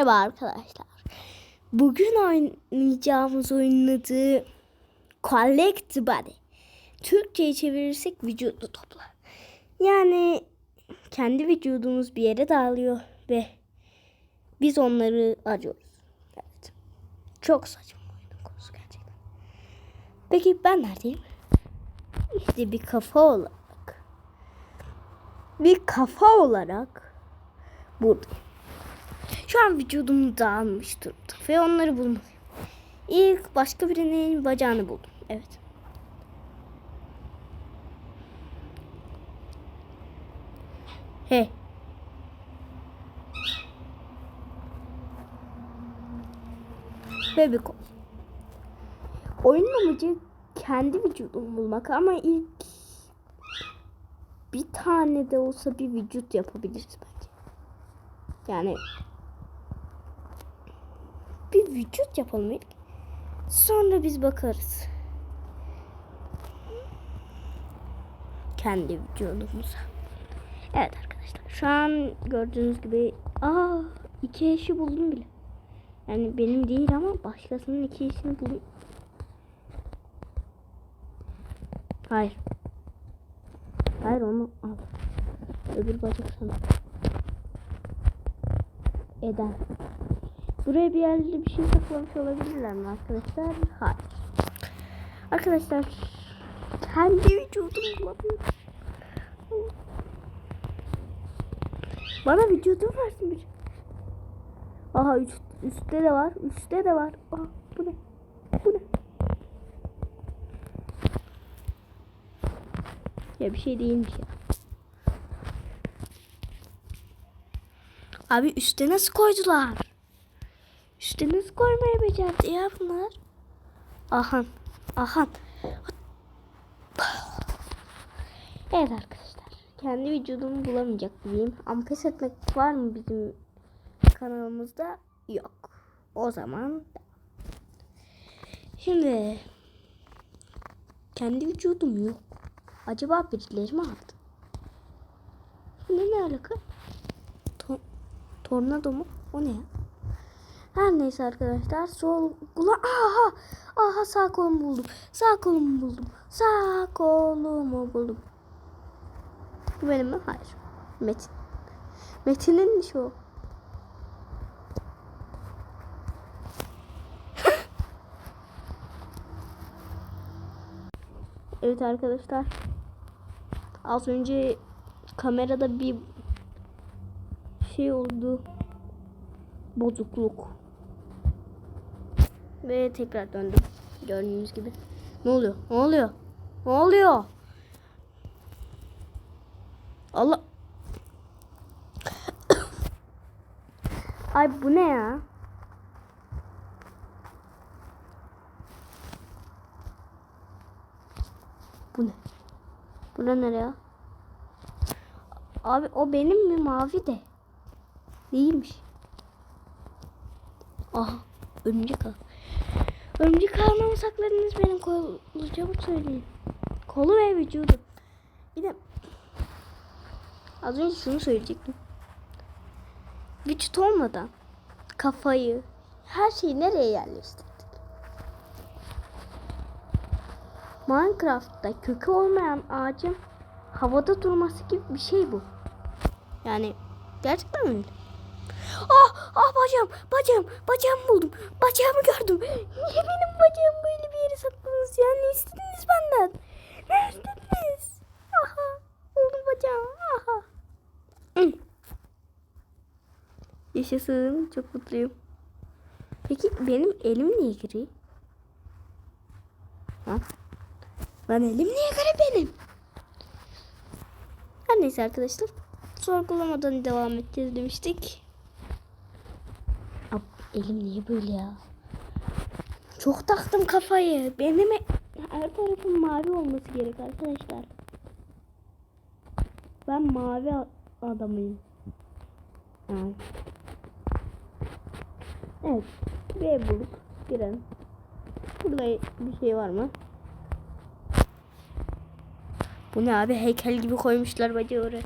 Merhaba arkadaşlar. Bugün oynayacağımız oyunun adı Collect Body. Türkçe'ye çevirirsek vücudu topla. Yani kendi vücudumuz bir yere dağılıyor ve biz onları arıyoruz. Evet. Çok saçma oyunun konusu gerçekten. Peki ben neredeyim? İşte bir kafa olarak. Bir kafa olarak buradayım. Şu an vücudum dağılmış durumda ve onları bulmalıyım. İlk başka birinin bacağını buldum. Evet. He. Ve bir kol. Oyunun amacı kendi vücudumu bulmak ama ilk bir tane de olsa bir vücut yapabiliriz bence. Yani vücut yapalım ilk. Sonra biz bakarız. Kendi vücudumuza. Evet arkadaşlar. Şu an gördüğünüz gibi aa iki eşi buldum bile. Yani benim değil ama başkasının iki eşini buldum. Hayır. Hayır onu al. Öbür bacak sana. Eden. Buraya bir yerde bir şey saklamış olabilirler mi arkadaşlar? Hayır. Arkadaşlar kendi bulamıyorum. Bana vücudu versin bir. Aha üst, üstte de var. Üstte de var. Aha bu ne? Bu ne? Ya bir şey değilmiş ya. Abi üstte nasıl koydular? Üstte nasıl koymayı becerdi ya bunlar? Ahan. Ahan. Evet arkadaşlar. Kendi vücudumu bulamayacak diyeyim. Ama pes etmek var mı bizim kanalımızda? Yok. O zaman Şimdi kendi vücudum yok. Acaba birileri mi aldı? Ne ne alaka? To tornado mu? O ne ya? Her neyse arkadaşlar sol kula aha aha sağ kolumu buldum. Sağ kolumu buldum. Sağ kolumu buldum. Bu benim mi? Hayır. Metin. Metin'inmiş o. evet arkadaşlar. Az önce kamerada bir şey oldu. Bozukluk. Ve tekrar döndüm. Gördüğünüz gibi. Ne oluyor? Ne oluyor? Ne oluyor? Allah. Ay bu ne ya? Bu ne? Bu ne nereye? Abi o benim mi mavi de? Değilmiş. Aha örümcek ağ. Örümcek ağına sakladınız benim kolu? Çabuk söyleyin. Kolu ve vücudu. Bir de az önce şunu söyleyecektim. Vücut olmadan kafayı her şeyi nereye yerleştirdik? Minecraft'ta kökü olmayan ağacın havada durması gibi bir şey bu. Yani gerçekten öyle. Ah, ah bacağım, bacağım, bacağımı buldum. Bacağımı gördüm. Niye benim bacağım böyle bir yere sakladınız ya? Ne istediniz benden? Ne istediniz? Aha, buldum bacağım. Aha. Yaşasın, çok mutluyum. Peki benim elim niye gri? Ha? Lan elim niye gri benim? Her neyse arkadaşlar. Sorgulamadan devam edeceğiz demiştik. Elim niye böyle ya? Çok taktım kafayı. Benim e- her tarafım mavi olması gerek arkadaşlar. Ben mavi adamıyım. Evet. Bir bulduk. Girelim. Burada bir şey var mı? Bu ne abi? Heykel gibi koymuşlar bacı oraya.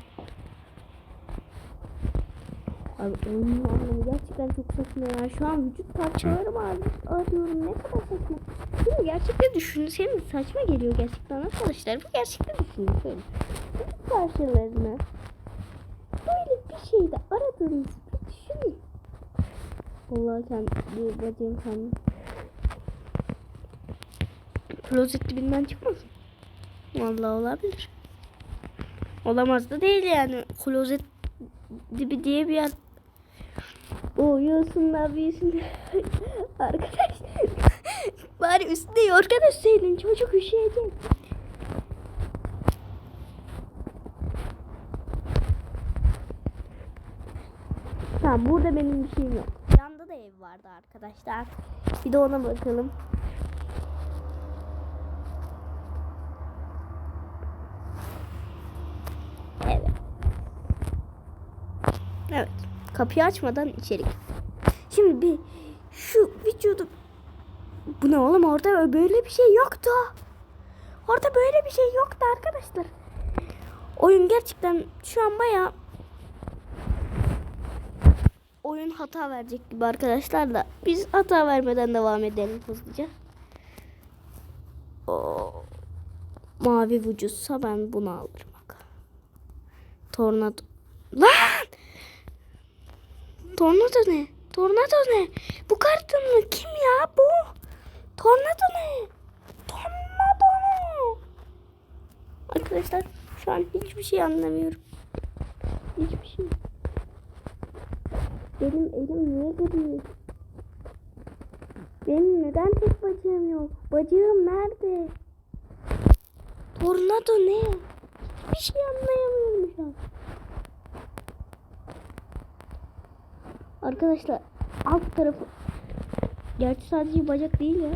Abi oyunun anlamı gerçekten çok saçma ya. Şu an vücut parçalarımı ar- arıyorum. Ne kadar saçma. Mi? Gerçekten düşünün. Senin saçma geliyor gerçekten arkadaşlar. Bu gerçekten düşünün. Şöyle. Vücut parçalarını böyle bir şeyde aradığınızı bir düşünün. Vallahi kendi bacım kendi. Klozet dibinden çıkmasın. Vallahi olabilir. Olamaz da değil yani. Klozet dibi diye bir yer. O yosunlar büyüsün. Arkadaş. Bari üstüne yorgan örseydin. Çocuk üşüyecek. Tamam burada benim bir şeyim yok. Yanda da ev vardı arkadaşlar. Bir de ona bakalım. Evet. Evet. Kapıyı açmadan içeri gir. Şimdi bir şu vücudu bu ne oğlum orada böyle bir şey yoktu. Orada böyle bir şey yoktu arkadaşlar. Oyun gerçekten şu an baya oyun hata verecek gibi arkadaşlar da biz hata vermeden devam edelim hızlıca. O mavi vücutsa ben bunu alırım. Tornado. Lan! Tornado ne? Tornado ne? Bu kartın mı? Kim ya bu? Tornado ne? Tornado ne? Arkadaşlar şu an hiçbir şey anlamıyorum. Hiçbir şey. Benim elim niye gidiyor? Benim neden tek bacağım yok? Bacağım nerede? Tornado ne? Hiçbir şey anlayamıyorum şu an. Arkadaşlar alt tarafı Gerçi sadece bacak değil ya.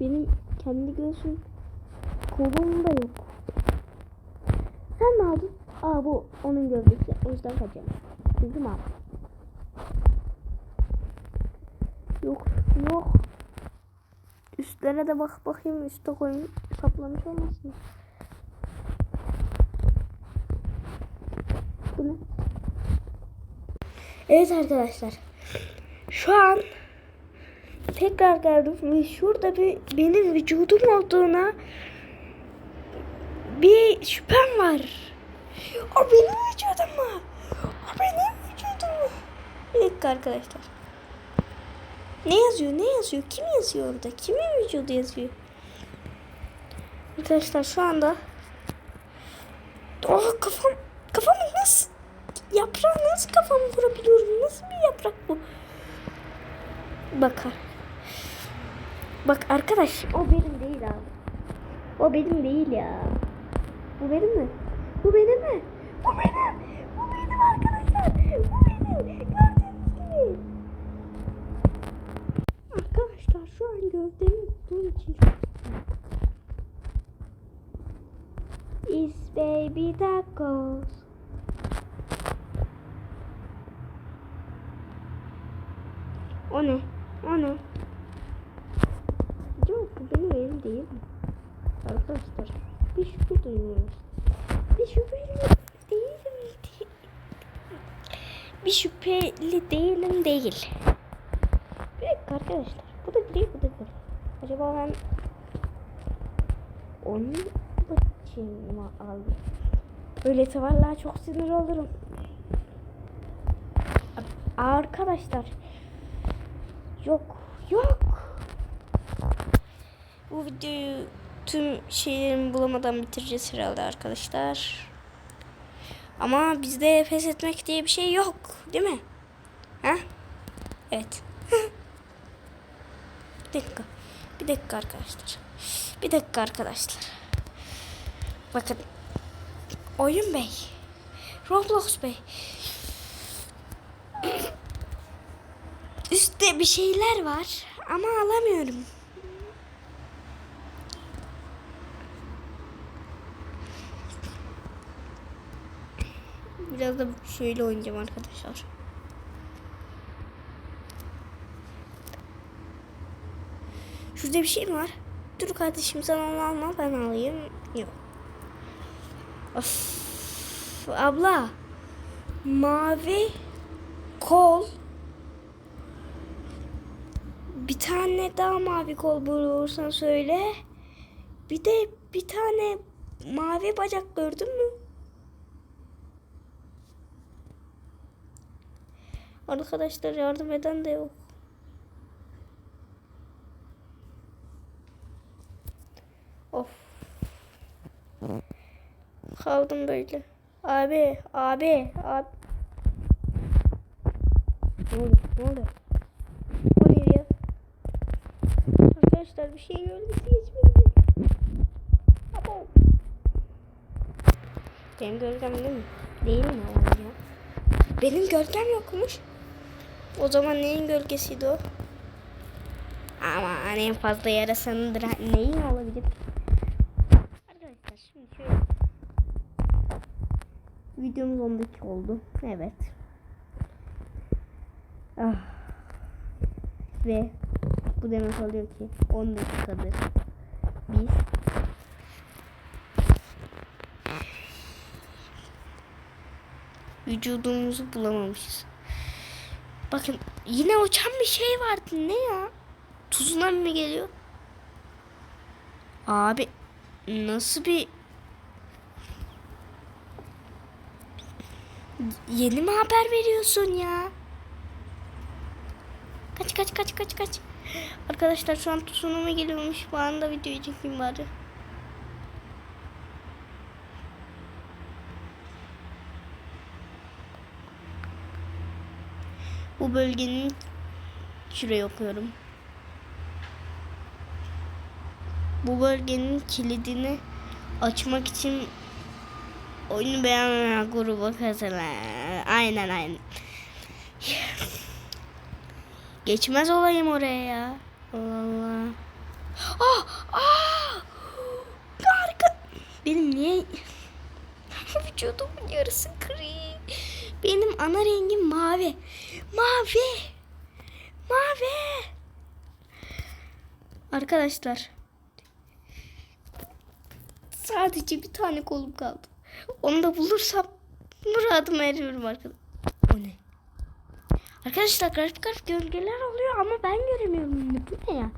Benim kendi göğsüm kolum da yok. Sen ne aldın? Aa bu onun gövdesi. O yüzden kaçıyorum. Bizim abi. Yok yok. Üstlere de bak bakayım üstte koyun saplamış olmasın. Bu ne? Evet arkadaşlar. Şu an tekrar geldim ve şurada bir benim vücudum olduğuna bir şüphem var. O benim vücudum mu? O benim vücudum mu? Bir arkadaşlar. Ne yazıyor? Ne yazıyor? Kim yazıyor orada? Kimin vücudu yazıyor? Arkadaşlar şu anda Oh kafam kafamı nasıl yaprağı nasıl kafamı vurabiliyorum? Nasıl bir yaprak bu? Bakar. Bak arkadaş o benim değil abi. O benim değil ya. Bu benim mi? Bu benim mi? Bu benim. Bu benim arkadaşlar. Bu benim. Gördüğünüz gibi. Arkadaşlar şu an gövdemi tuttuğum için Is baby tacos. O ne? O ne? Yok bu benim elim değil mi? Arkadaşlar bir şüphe duyuyoruz. Bir şüpheli değilim. Bir şüpheli değilim değil. Bir dakika arkadaşlar. Bu da gri bu da gri. Acaba ben onun için mi aldım? Öyleyse vallahi çok sinir olurum. Arkadaşlar Yok. Yok. Bu videoyu tüm şeylerimi bulamadan bitireceğiz herhalde arkadaşlar. Ama bizde pes etmek diye bir şey yok. Değil mi? Ha? Evet. bir dakika. Bir dakika arkadaşlar. Bir dakika arkadaşlar. Bakın. Oyun Bey. Roblox Bey. Üstte bir şeyler var ama alamıyorum. Biraz da şöyle oynayacağım arkadaşlar. Şurada bir şey mi var? Dur kardeşim sen onu alma ben alayım. Yok. Of. Abla. Mavi kol. Bir tane daha mavi kol bulursan söyle. Bir de bir tane mavi bacak gördün mü? Arkadaşlar yardım eden de yok. Of. Kaldım böyle. Abi, abi, abi. Ne oluyor? Ne oluyor? O ne ya? Arkadaşlar bir şey gölgesi geçmedi. Abo. Benim gölgem değil mi? Değil mi o ya? Benim gölgem yokmuş. O zaman neyin gölgesiydi o? Ama en fazla yarasındır. Neyin olabilir? Arkadaşlar şimdi şöyle. Videomuz 10 dakika oldu. Evet. Ah. Ve bu demek oluyor ki 10 dakikadır biz vücudumuzu bulamamışız. Bakın yine uçan bir şey vardı. Ne ya? Tuzuna mı geliyor? Abi nasıl bir yeni mi haber veriyorsun ya? Kaç kaç kaç kaç kaç. Arkadaşlar şu an tsunami geliyormuş. Bu anda videoyu çekeyim bari. Bu bölgenin şuraya okuyorum. Bu bölgenin kilidini açmak için oyunu beğenmeyen gruba katılın. Aynen aynen. Geçmez olayım oraya ya. Allah Allah. Ah! Ah! Harika. Benim niye vücudumun yarısı gri. Benim ana rengim mavi. Mavi. Mavi. Arkadaşlar. Sadece bir tane kolum kaldı. Onu da bulursam muradıma eriyorum arkadaşlar. O ne? Arkadaşlar garip garip gölgeler oluyor ama ben göremiyorum. Bu ne ya?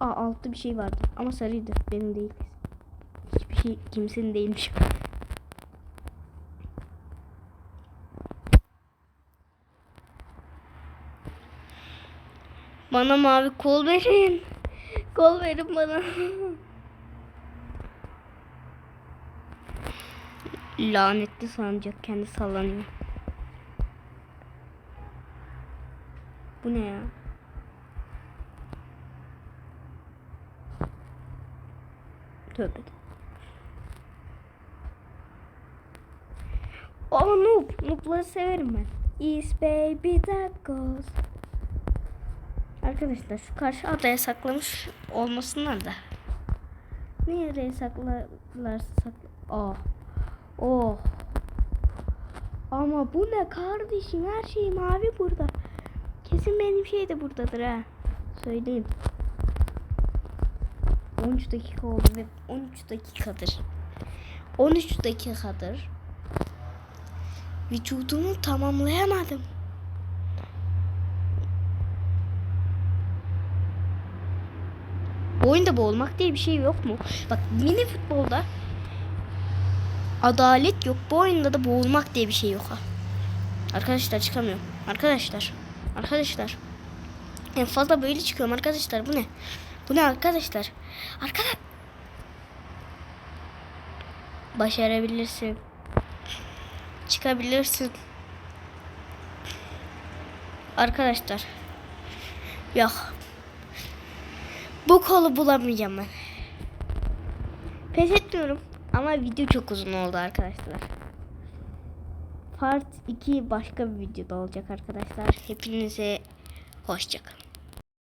Aa altta bir şey vardı ama sarıydı. Benim değil. Hiçbir şey kimsenin değilmiş. Bana mavi kol verin. Kol verin bana. Lanetli sancak kendi sallanıyor. Bu ne ya? Tövbe. Aa noob. Noob'ları severim ben. Is baby that goes. Arkadaşlar şu karşı adaya saklamış olmasınlar da. Nereye saklarlarsa sakla. Oh. Oh. Ama bu ne kardeşim her şey mavi burada. Kesin benim şey de buradadır ha. Söyleyeyim. 13 dakika oldu ve 13 dakikadır. 13 dakikadır. Vücudumu tamamlayamadım. Oyunda boğulmak diye bir şey yok mu? Bak mini futbolda adalet yok. Bu oyunda da boğulmak diye bir şey yok ha. Arkadaşlar çıkamıyorum. Arkadaşlar. Arkadaşlar. En fazla böyle çıkıyorum arkadaşlar. Bu ne? Bu ne arkadaşlar? Arkadaş. Başarabilirsin. Çıkabilirsin. Arkadaşlar. Yok. Bu kolu bulamayacağım. Pes etmiyorum. Ama video çok uzun oldu arkadaşlar. Part 2 başka bir videoda olacak arkadaşlar. Hepinize hoşçakalın.